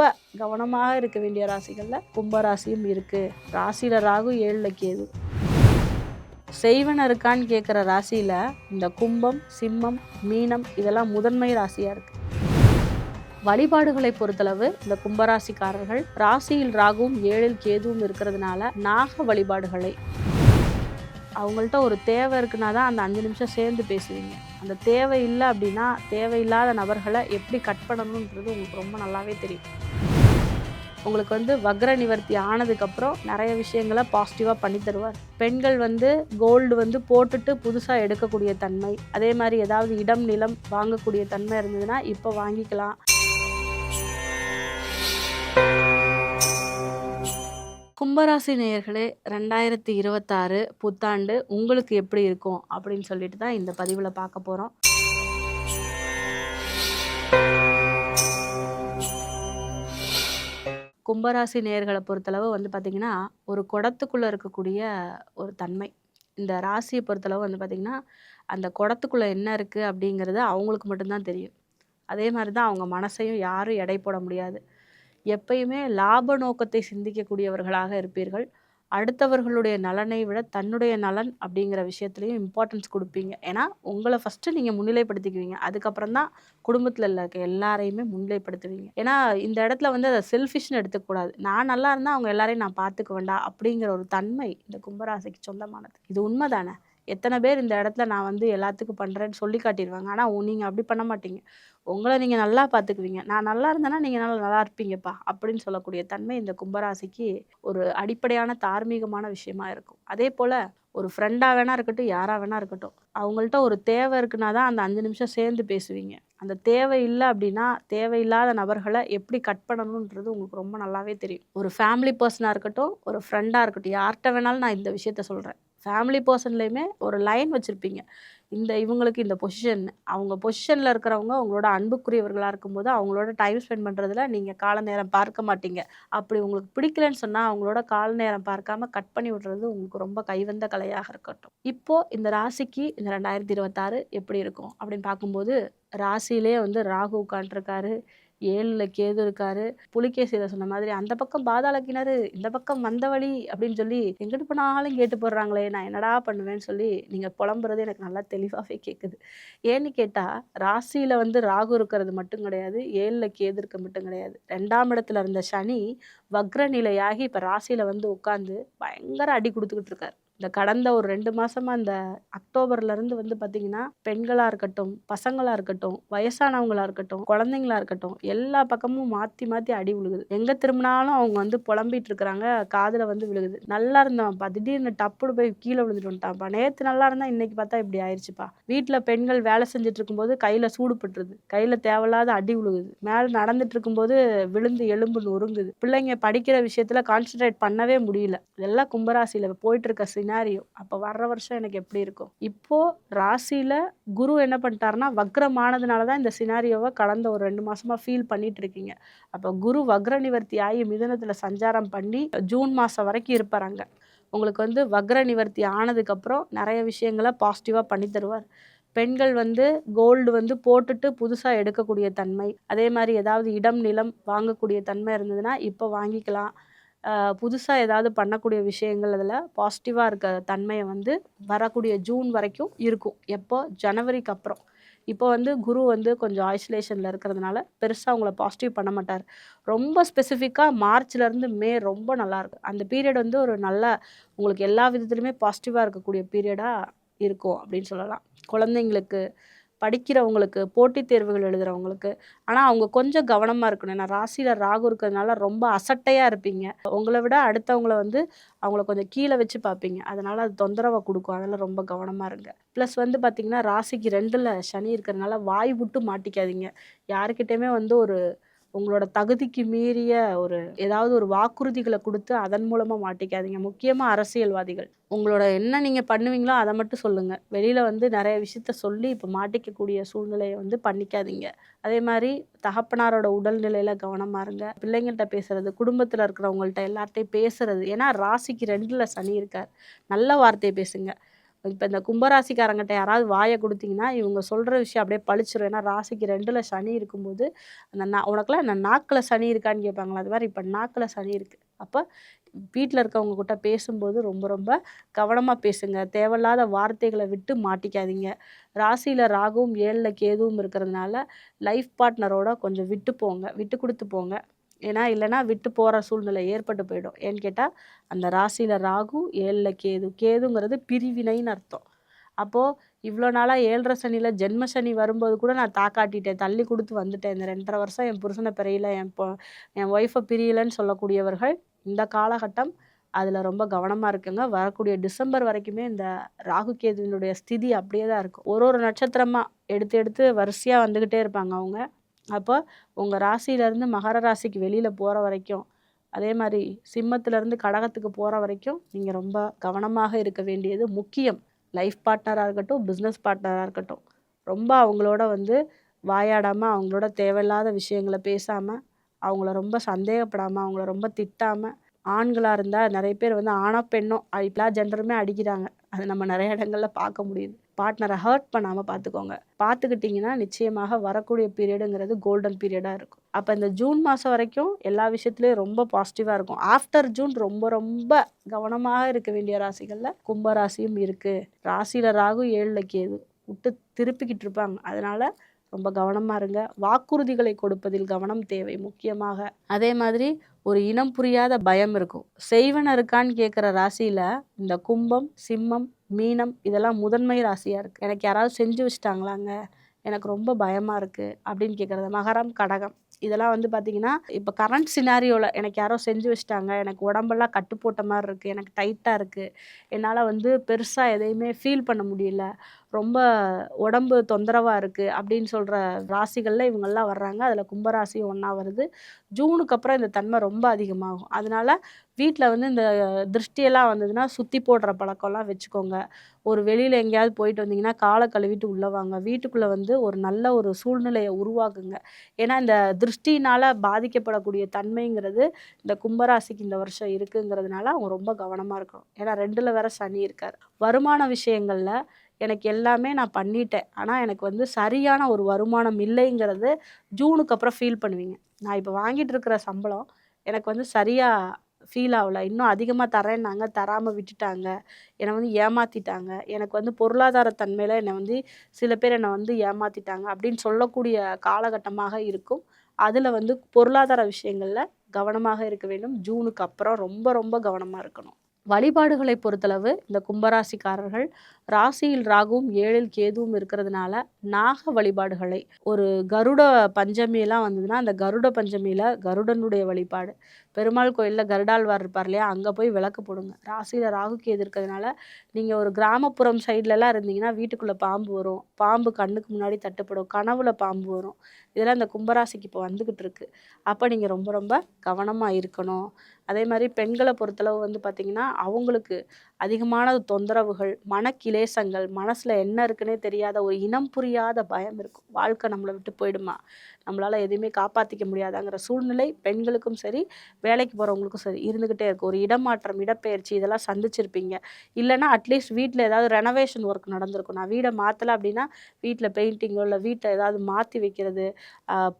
ரொம்ப கவனமாக இருக்க வேண்டிய ராசிகளில் கும்பராசியும் இருக்குது ராசியில் ராகு ஏழில் கேது. செய்வன இருக்கான்னு கேட்குற ராசியில் இந்த கும்பம் சிம்மம் மீனம் இதெல்லாம் முதன்மை ராசியாக இருக்குது வழிபாடுகளை பொறுத்தளவு இந்த கும்பராசிக்காரர்கள் ராசியில் ராகுவும் ஏழில் கேதுவும் இருக்கிறதுனால நாக வழிபாடுகளை அவங்கள்ட்ட ஒரு தேவை இருக்குன்னா தான் அந்த அஞ்சு நிமிஷம் சேர்ந்து பேசுவீங்க. அந்த தேவை இல்லை அப்படின்னா தேவையில்லாத நபர்களை எப்படி கட் பண்ணணுன்றது உங்களுக்கு ரொம்ப நல்லாவே தெரியும். உங்களுக்கு வந்து வக்ர நிவர்த்தி ஆனதுக்கப்புறம் நிறைய விஷயங்களை பாசிட்டிவாக பண்ணி தருவார். பெண்கள் வந்து கோல்டு வந்து போட்டுட்டு புதுசாக எடுக்கக்கூடிய தன்மை அதே மாதிரி ஏதாவது இடம் நிலம் வாங்கக்கூடிய தன்மை இருந்ததுன்னா இப்போ வாங்கிக்கலாம். கும்பராசி நேயர்களே ரெண்டாயிரத்தி இருபத்தாறு புத்தாண்டு உங்களுக்கு எப்படி இருக்கும் அப்படின்னு சொல்லிட்டு தான் இந்த பதிவில் பார்க்க போகிறோம் கும்பராசி நேயர்களை பொறுத்தளவு வந்து பார்த்திங்கன்னா ஒரு குடத்துக்குள்ளே இருக்கக்கூடிய ஒரு தன்மை. இந்த ராசியை பொறுத்தளவு வந்து பார்த்திங்கன்னா அந்த குடத்துக்குள்ளே என்ன இருக்குது அப்படிங்கிறது அவங்களுக்கு மட்டும்தான் தெரியும். அதே மாதிரி தான் அவங்க மனசையும் யாரும் எடை போட முடியாது. எப்பயுமே லாப நோக்கத்தை சிந்திக்கக்கூடியவர்களாக இருப்பீர்கள். அடுத்தவர்களுடைய நலனை விட தன்னுடைய நலன் அப்படிங்கிற விஷயத்துலையும் இம்பார்ட்டன்ஸ் கொடுப்பீங்க. ஏன்னா உங்களை ஃபஸ்ட்டு நீங்கள் முன்னிலைப்படுத்திக்குவீங்க. அதுக்கப்புறம் தான் குடும்பத்தில் இருக்க எல்லாரையுமே முன்னிலைப்படுத்துவீங்க. ஏன்னா இந்த இடத்துல வந்து அதை செல்ஃபிஷ்னு எடுத்துக்கூடாது நான் நல்லா இருந்தால் அவங்க எல்லாரையும் நான் பார்த்துக்க வேண்டாம் அப்படிங்கிற ஒரு தன்மை இந்த கும்பராசிக்கு சொந்தமானது. இது உண்மை தானே எத்தனை பேர் இந்த இடத்துல நான் வந்து எல்லாத்துக்கும் பண்ணுறேன்னு சொல்லி காட்டிடுவாங்க. ஆனால் நீங்கள் அப்படி பண்ண மாட்டீங்க. உங்களை நீங்கள் நல்லா பார்த்துக்குவீங்க நான் நல்லா இருந்தேன்னா நீங்கள் நல்லா நல்லா இருப்பீங்கப்பா அப்படின்னு சொல்லக்கூடிய தன்மை இந்த கும்பராசிக்கு ஒரு அடிப்படையான தார்மீகமான விஷயமா இருக்கும். அதே போல் ஒரு ஃப்ரெண்டாக வேணா இருக்கட்டும் யாராக வேணா இருக்கட்டும் அவங்கள்ட்ட ஒரு தேவை இருக்குன்னா தான் அந்த அஞ்சு நிமிஷம் சேர்ந்து பேசுவீங்க. அந்த தேவை இல்லை அப்படின்னா தேவையில்லாத நபர்களை எப்படி கட் பண்ணணுன்றது உங்களுக்கு ரொம்ப நல்லாவே தெரியும். ஒரு ஃபேமிலி பர்சனாக இருக்கட்டும் ஒரு ஃப்ரெண்டாக இருக்கட்டும் யார்கிட்ட வேணாலும் நான் இந்த விஷயத்த சொல்கிறேன் ஃபேமிலி பர்சன்லேயுமே ஒரு லைன் வச்சுருப்பீங்க. இந்த இவங்களுக்கு இந்த பொசிஷன் அவங்க பொசிஷனில் இருக்கிறவங்க அவங்களோட அன்புக்குரியவர்களாக இருக்கும்போது அவங்களோட டைம் ஸ்பெண்ட் பண்ணுறதுல நீங்கள் கால நேரம் பார்க்க மாட்டீங்க. அப்படி உங்களுக்கு பிடிக்கலன்னு சொன்னால் அவங்களோட கால நேரம் பார்க்காம கட் பண்ணி விடுறது உங்களுக்கு ரொம்ப கைவந்த கலையாக இருக்கட்டும். இப்போது இந்த ராசிக்கு இந்த ரெண்டாயிரத்தி இருபத்தாறு எப்படி இருக்கும் அப்படின்னு பார்க்கும்போது ராசியிலே வந்து ராகு உட்காண்ட்ருக்காரு ஏழில் கேது இருக்காரு புலிகேசியில் சொன்ன மாதிரி அந்த பக்கம் பாதாள கிணறு இந்த பக்கம் வந்த வழி அப்படின்னு சொல்லி எங்கிட்டு போனாலும் கேட்டு போடுறாங்களே நான் என்னடா பண்ணுவேன்னு சொல்லி நீங்கள் புலம்புறது எனக்கு நல்லா தெளிவாகவே கேட்குது ஏன்னு கேட்டால் ராசியில் வந்து ராகு இருக்கிறது மட்டும் கிடையாது ஏழில் கேது இருக்க மட்டும் கிடையாது. ரெண்டாம் இடத்துல இருந்த சனி வக்ர நிலையாகி இப்போ ராசியில் வந்து உட்காந்து பயங்கர அடி கொடுத்துக்கிட்டு இருக்காரு. இந்த கடந்த ஒரு ரெண்டு மாசமா இந்த அக்டோபர்லேருந்து வந்து பார்த்திங்கன்னா பெண்களாக இருக்கட்டும் பசங்களாக இருக்கட்டும் வயசானவங்களா இருக்கட்டும் குழந்தைங்களா இருக்கட்டும் எல்லா பக்கமும் மாற்றி மாற்றி அடி விழுகுது எங்கே திரும்பினாலும் அவங்க வந்து புலம்பிட்டு இருக்கிறாங்க காதில் வந்து விழுகுது. நல்லா இருந்தான்ப்பா திடீர்னு டப்புடு போய் கீழே விழுந்துட்டு வந்துட்டான்ப்பா நேற்று நல்லா இருந்தா இன்னைக்கு பார்த்தா இப்படி ஆயிடுச்சுப்பா வீட்டில் பெண்கள் வேலை செஞ்சுட்டு இருக்கும்போது கையில் சூடுபட்டுருது கையில் தேவையில்லாத அடி விழுகுது மேலே நடந்துட்டு இருக்கும்போது விழுந்து எலும்பு நொறுங்குது பிள்ளைங்க படிக்கிற விஷயத்தில் கான்சென்ட்ரேட் பண்ணவே முடியல. இதெல்லாம் கும்பராசியில் போயிட்டு இருக்க சினாரியோ அப்போ வர்ற வருஷம் எனக்கு எப்படி இருக்கும்? இப்போ ராசியில குரு என்ன பண்ணிட்டாருன்னா வக்ரமானதுனால தான் இந்த சினாரியோவை கடந்த ஒரு ரெண்டு மாதமாக ஃபீல் பண்ணிட்டு இருக்கீங்க. அப்போ குரு வக்ர நிவர்த்தி ஆகி மிதனத்தில் சஞ்சாரம் பண்ணி ஜூன் மாதம் வரைக்கும் இருப்பாராங்க உங்களுக்கு வந்து வக்ர நிவர்த்தி ஆனதுக்கப்புறம் நிறைய விஷயங்களை பாசிட்டிவாக பண்ணி தருவார். பெண்கள் வந்து கோல்டு வந்து போட்டுட்டு புதுசாக எடுக்கக்கூடிய தன்மை. அதே மாதிரி ஏதாவது இடம் நிலம் வாங்கக்கூடிய தன்மை இருந்ததுன்னா இப்போ வாங்கிக்கலாம். புதுசாக ஏதாவது பண்ணக்கூடிய விஷயங்கள் அதில் பாசிட்டிவாக இருக்க தன்மையை வந்து வரக்கூடிய ஜூன் வரைக்கும் இருக்கும். எப்போ? ஜனவரிக்கு அப்புறம். இப்போ வந்து குரு வந்து கொஞ்சம் ஐசோலேஷனில் இருக்கிறதுனால பெருசாக அவங்கள பாசிட்டிவ் பண்ண மாட்டார். ரொம்ப ஸ்பெசிஃபிக்காக மார்ச்லேருந்து மே ரொம்ப நல்லாயிருக்கு அந்த பீரியட் வந்து ஒரு நல்ல உங்களுக்கு எல்லா விதத்துலையுமே பாசிட்டிவாக இருக்கக்கூடிய பீரியடாக இருக்கும் அப்படின்னு சொல்லலாம். குழந்தைங்களுக்கு படிக்கிறவங்களுக்கு போட்டித் தேர்வுகள் எழுதுறவங்களுக்கு. ஆனால் அவங்க கொஞ்சம் கவனமாக இருக்கணும். ஏன்னா ராசியில் ராகு இருக்கிறதுனால ரொம்ப அசட்டையாக இருப்பீங்க. உங்களை விட அடுத்தவங்கள வந்து அவங்கள கொஞ்சம் கீழே வச்சு பார்ப்பீங்க. அதனால் அது தொந்தரவை கொடுக்கும். அதெல்லாம் ரொம்ப கவனமாக இருங்க. ப்ளஸ் வந்து பார்த்திங்கன்னா ராசிக்கு ரெண்டில் சனி இருக்கிறதுனால வாய் விட்டு மாட்டிக்காதீங்க. யாருக்கிட்டேயுமே வந்து ஒரு உங்களோட தகுதிக்கு மீறிய ஒரு ஏதாவது ஒரு வாக்குறுதிகளை கொடுத்து அதன் மூலமாக மாட்டிக்காதீங்க. முக்கியமாக அரசியல்வாதிகள். உங்களோட என்ன நீங்கள் பண்ணுவீங்களோ அதை மட்டும் சொல்லுங்கள் வெளியில் வந்து நிறைய விஷயத்த சொல்லி இப்போ மாட்டிக்கக்கூடிய சூழ்நிலையை வந்து பண்ணிக்காதீங்க. அதே மாதிரி தகப்பனாரோட உடல்நிலையில் கவனமாக இருங்க. பிள்ளைங்கள்ட்ட பேசுறது குடும்பத்தில் இருக்கிறவங்கள்ட்ட எல்லார்ட்டையும் பேசுறது. ஏன்னா ராசிக்கு ரெண்டில் சனி இருக்கார். நல்ல வார்த்தையை பேசுங்க. இப்போ இந்த கும்பராசிக்காரங்கிட்ட யாராவது வாயை கொடுத்தீங்கன்னா இவங்க சொல்கிற விஷயம் அப்படியே பழிச்சிடும் ஏன்னா ராசிக்கு ரெண்டில் சனி இருக்கும்போது அந்த நா உனக்குலாம் இந்த நாக்கில் சனி இருக்கான்னு கேட்பாங்களா அது மாதிரி இப்போ நாக்கில் சனி இருக்குது அப்போ வீட்டில் இருக்கவங்க கிட்ட பேசும்போது ரொம்ப ரொம்ப கவனமாக பேசுங்க. தேவையில்லாத வார்த்தைகளை விட்டு மாட்டிக்காதீங்க. ராசியில் ராகுவும் ஏழில் கேதுவும் இருக்கிறதுனால லைஃப் பார்ட்னரோட கொஞ்சம் விட்டு போங்க விட்டு கொடுத்து போங்க. ஏன்னா இல்லைன்னா விட்டு போகிற சூழ்நிலை ஏற்பட்டு போயிடும். ஏன்னு கேட்டால் அந்த ராசியில் ராகு ஏழில் கேது. கேதுங்கிறது பிரிவினைன்னு அர்த்தம். அப்போது இவ்வளோ நாளாக ஏழரை சனியில் ஜென்ம சனி வரும்போது கூட நான் தாக்காட்டிட்டேன் தள்ளி கொடுத்து வந்துட்டேன். இந்த ரெண்டரை வருஷம் என் புருஷனை பிரியல என் பொ என் ஒய்ஃபை பிரியலைன்னு சொல்லக்கூடியவர்கள் இந்த காலகட்டம் அதில் ரொம்ப கவனமாக இருக்குங்க. வரக்கூடிய டிசம்பர் வரைக்குமே இந்த ராகு கேதுவினுடைய ஸ்திதி அப்படியே தான் இருக்கும். ஒரு ஒரு நட்சத்திரமாக எடுத்து எடுத்து வரிசையாக வந்துக்கிட்டே இருப்பாங்க அவங்க. அப்போ உங்கள் ராசியிலேருந்து மகர ராசிக்கு வெளியில் போகிற வரைக்கும் அதே மாதிரி சிம்மத்திலேருந்து கடகத்துக்கு போகிற வரைக்கும் நீங்கள் ரொம்ப கவனமாக இருக்க வேண்டியது முக்கியம். லைஃப் பார்ட்னராக இருக்கட்டும் பிஸ்னஸ் பார்ட்னராக இருக்கட்டும். ரொம்ப அவங்களோட வந்து வாயாடாமல் அவங்களோட தேவையில்லாத விஷயங்களை பேசாமல் அவங்கள ரொம்ப சந்தேகப்படாமல் அவங்கள ரொம்ப திட்டாமல் ஆண்களாக இருந்தால் நிறைய பேர் வந்து ஆணோ பெண்ணோ இப்பெல்லாம் ஜெண்டருமே அடிக்கிறாங்க. அது நம்ம நிறைய இடங்களில் பார்க்க முடியுது. பார்ட்னரை ஹர்ட் பண்ணாமல் பார்த்துக்கோங்க பார்த்துக்கிட்டிங்கன்னா நிச்சயமாக வரக்கூடிய பீரியடுங்கிறது கோல்டன் பீரியடாக இருக்கும். அப்போ இந்த ஜூன் மாதம் வரைக்கும் எல்லா விஷயத்துலேயும் ரொம்ப பாசிட்டிவாக இருக்கும். ஆஃப்டர் ஜூன் ரொம்ப ரொம்ப கவனமாக இருக்க வேண்டிய ராசிகளில் கும்பராசியும் இருக்குது ராசியில் ராகு ஏழில் கேது விட்டு திருப்பிக்கிட்டு இருப்பாங்க. அதனால் ரொம்ப கவனமாக இருங்க. வாக்குறுதிகளை கொடுப்பதில் கவனம் தேவை முக்கியமாக. அதே மாதிரி ஒரு இனம் புரியாத பயம் இருக்கும். செய்வன இருக்கான்னு கேட்குற ராசியில் இந்த கும்பம் சிம்மம் மீனம் இதெல்லாம் முதன்மை ராசியாக இருக்குது எனக்கு யாராவது செஞ்சு வச்சிட்டாங்களாங்க? எனக்கு ரொம்ப பயமாக இருக்குது அப்படின்னு கேட்குறது மகரம் கடகம். இதெல்லாம் வந்து பார்த்திங்கன்னா இப்போ கரண்ட் சினாரியோவில் எனக்கு யாரோ செஞ்சு வச்சிட்டாங்க. எனக்கு உடம்பெல்லாம் கட்டு போட்ட மாதிரி இருக்குது எனக்கு டைட்டாக இருக்குது என்னால் வந்து பெருசாக எதையுமே ஃபீல் பண்ண முடியல. ரொம்ப உடம்பு தொந்தரவாக இருக்குது அப்படின்னு சொல்கிற ராசிகளில் இவங்கெல்லாம் வர்றாங்க. அதில் கும்பராசியும் ஒன்றா வருது. ஜூனுக்கு அப்புறம் இந்த தன்மை ரொம்ப அதிகமாகும். அதனால வீட்டில் வந்து இந்த திருஷ்டியெல்லாம் வந்ததுன்னா சுற்றி போடுற பழக்கம்லாம் வச்சுக்கோங்க. ஒரு வெளியில் எங்கேயாவது போயிட்டு வந்தீங்கன்னா காலை கழுவிட்டு உள்ளே வாங்க. வீட்டுக்குள்ளே வந்து ஒரு நல்ல ஒரு சூழ்நிலையை உருவாக்குங்க. ஏன்னா இந்த திருஷ்டினால் பாதிக்கப்படக்கூடிய தன்மைங்கிறது இந்த கும்பராசிக்கு இந்த வருஷம் இருக்குங்கிறதுனால அவங்க ரொம்ப கவனமாக இருக்கணும். ஏன்னா ரெண்டில் வேற சனி இருக்கார். வருமான விஷயங்களில் எனக்கு எல்லாமே நான் பண்ணிட்டேன். ஆனால் எனக்கு வந்து சரியான ஒரு வருமானம் இல்லைங்கிறது ஜூனுக்கு அப்புறம் ஃபீல் பண்ணுவீங்க. நான் இப்போ வாங்கிட்டு இருக்கிற சம்பளம் எனக்கு வந்து சரியாக ஃபீல் ஆகல. இன்னும் அதிகமாக தரேன்னாங்க தராமல் விட்டுட்டாங்க. என்னை வந்து ஏமாற்றிட்டாங்க எனக்கு வந்து பொருளாதார தன்மையில் என்னை வந்து சில பேர் என்னை வந்து ஏமாற்றிட்டாங்க அப்படின்னு சொல்லக்கூடிய காலகட்டமாக இருக்கும். அதில் வந்து பொருளாதார விஷயங்களில் கவனமாக இருக்க வேண்டும். ஜூனுக்கு அப்புறம் ரொம்ப ரொம்ப கவனமாக இருக்கணும். வழிபாடுகளை பொறுத்தளவு இந்த கும்பராசிக்காரர்கள் ராசியில் ராகுவும் ஏழில் கேதுவும் இருக்கிறதுனால நாக வழிபாடுகளை ஒரு கருட பஞ்சமியெல்லாம் வந்ததுன்னா அந்த கருட பஞ்சமியில் கருடனுடைய வழிபாடு. பெருமாள் கோயிலில் கருடாழ்வார் இருப்பார் இல்லையா அங்கே போய் விளக்கு போடுங்க. ராசியில் ராகு கேது இருக்கிறதுனால நீங்கள் ஒரு கிராமப்புறம் சைட்லலாம் இருந்தீங்கன்னா வீட்டுக்குள்ளே பாம்பு வரும். பாம்பு கண்ணுக்கு முன்னாடி தட்டுப்படும். கனவுல பாம்பு வரும். இதெல்லாம் இந்த கும்பராசிக்கு இப்போ வந்துக்கிட்டு இருக்கு. அப்போ நீங்கள் ரொம்ப ரொம்ப கவனமாக இருக்கணும். அதே மாதிரி பெண்களை பொறுத்தளவு வந்து பார்த்திங்கன்னா அவங்களுக்கு அதிகமான தொந்தரவுகள் மனக்கிலேசங்கள் மனசில் என்ன இருக்குன்னே தெரியாத ஒரு இனம் புரியாத பயம் இருக்கும். வாழ்க்கை நம்மளை விட்டு போயிடுமா? நம்மளால் எதுவுமே காப்பாற்றிக்க முடியாதாங்கிற சூழ்நிலை பெண்களுக்கும் சரி வேலைக்கு போகிறவங்களுக்கும் சரி இருந்துக்கிட்டே இருக்கும். ஒரு இடமாற்றம் இடப்பெயர்ச்சி இதெல்லாம் சந்திச்சிருப்பீங்க. இல்லைனா அட்லீஸ்ட் வீட்டில் ஏதாவது ரெனோவேஷன் ஒர்க் நடந்திருக்கும். நான் வீடை மாற்றலை அப்படின்னா வீட்டில் பெயிண்டிங்கோ இல்லை வீட்டில் ஏதாவது மாற்றி வைக்கிறது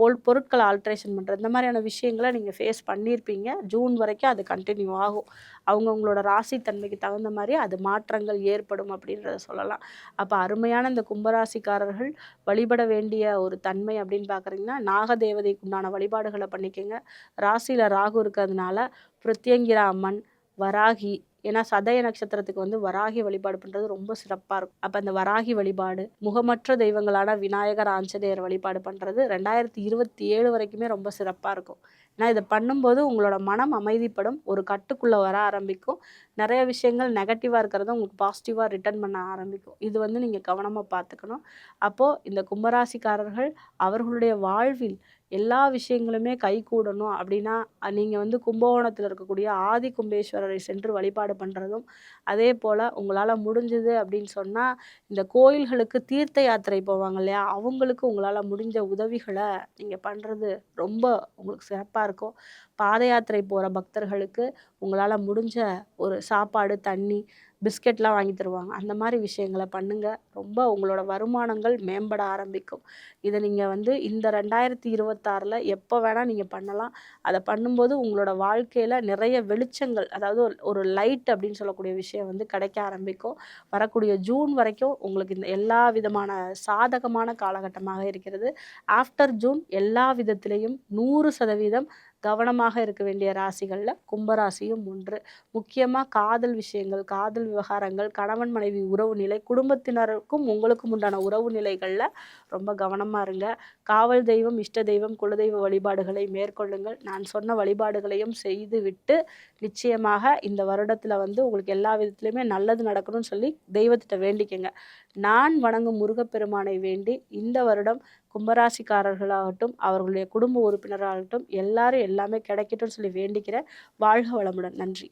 பொல் பொருட்களை ஆல்ட்ரேஷன் பண்ணுறது இந்த மாதிரியான விஷயங்களை நீங்கள் ஃபேஸ் பண்ணியிருப்பீங்க. ஜூன் வரைக்கும் அது கண்டினியூ ஆகும். அவங்கவுங்களோட ராசி தன்மைக்கு தகுந்த மாதிரி அது மாற்றங்கள் ஏற்படும் அப்படின்றத சொல்லலாம். அப்போ அருமையான இந்த கும்பராசிக்காரர்கள் வழிபட வேண்டிய ஒரு தன்மை அப்படின்னு பார்க்குறீங்கன்னா நாகதேவதைக்கு உண்டான வழிபாடுகளை பண்ணிக்கோங்க. ராசியில் ராகு இருக்கிறதுனால பிருத்தியங்கிரா அம்மன் வராகி ஏன்னா சதய நட்சத்திரத்துக்கு வந்து வராகி வழிபாடு பண்ணுறது ரொம்ப சிறப்பாக இருக்கும். அப்போ அந்த வராகி வழிபாடு முகமற்ற தெய்வங்களான விநாயகர் ஆஞ்சநேயர் வழிபாடு பண்ணுறது ரெண்டாயிரத்தி இருபத்தி ஏழு வரைக்குமே ரொம்ப சிறப்பாக இருக்கும். ஏன்னா இதை பண்ணும்போது உங்களோட மனம் அமைதிப்படும் ஒரு கட்டுக்குள்ளே வர ஆரம்பிக்கும். நிறைய விஷயங்கள் நெகட்டிவாக இருக்கிறத உங்களுக்கு பாசிட்டிவாக ரிட்டர்ன் பண்ண ஆரம்பிக்கும். இது வந்து நீங்கள் கவனமாக பார்த்துக்கணும். அப்போது இந்த கும்பராசிக்காரர்கள் அவர்களுடைய வாழ்வில் எல்லா விஷயங்களுமே கைகூடணும் அப்படின்னா நீங்கள் வந்து கும்பகோணத்தில் இருக்கக்கூடிய ஆதி கும்பேஸ்வரரை சென்று வழிபாடு பண்ணுறதும் அதே போல் உங்களால் முடிஞ்சது அப்படின்னு சொன்னால் இந்த கோயில்களுக்கு தீர்த்த யாத்திரை போவாங்க இல்லையா? அவங்களுக்கு உங்களால் முடிஞ்ச உதவிகளை நீங்கள் பண்ணுறது ரொம்ப உங்களுக்கு சிறப்பாக இருக்கும். பாத யாத்திரை போகிற பக்தர்களுக்கு உங்களால் முடிஞ்ச ஒரு சாப்பாடு தண்ணி பிஸ்கெட்லாம் வாங்கி தருவாங்க. அந்த மாதிரி விஷயங்களை பண்ணுங்கள் ரொம்ப உங்களோட வருமானங்கள் மேம்பட ஆரம்பிக்கும். இதை நீங்கள் வந்து இந்த ரெண்டாயிரத்தி இருபத்தாறில் எப்போ வேணால் நீங்கள் பண்ணலாம். அதை பண்ணும்போது உங்களோட வாழ்க்கையில் நிறைய வெளிச்சங்கள் அதாவது ஒரு லைட் அப்படின்னு சொல்லக்கூடிய விஷயம் வந்து கிடைக்க ஆரம்பிக்கும். வரக்கூடிய ஜூன் வரைக்கும் உங்களுக்கு இந்த எல்லா விதமான சாதகமான காலகட்டமாக இருக்கிறது. ஆஃப்டர் ஜூன் எல்லா விதத்திலையும் நூறு சதவீதம் கவனமாக இருக்க வேண்டிய ராசிகளில் கும்பராசியும் ஒன்று. முக்கியமாக காதல் விஷயங்கள் காதல் விவகாரங்கள் கணவன் மனைவி உறவு நிலை குடும்பத்தினருக்கும் உங்களுக்கும் உண்டான உறவு நிலைகளில் ரொம்ப கவனமாக இருங்க. காவல் தெய்வம் இஷ்ட தெய்வம் குலதெய்வ வழிபாடுகளை மேற்கொள்ளுங்கள். நான் சொன்ன வழிபாடுகளையும் செய்து விட்டு நிச்சயமாக இந்த வருடத்தில் வந்து உங்களுக்கு எல்லா விதத்துலையுமே நல்லது நடக்கணும்னு சொல்லி தெய்வத்திட்ட வேண்டிக்கங்க. நான் வணங்கும் முருகப்பெருமானை வேண்டி இந்த வருடம் கும்பராசிக்காரர்களாகட்டும் அவர்களுடைய குடும்ப உறுப்பினராகட்டும் எல்லாரும் எல்லாமே கிடைக்கட்டும்னு சொல்லி வேண்டிக்கிறேன் வாழ்க வளமுடன். நன்றி.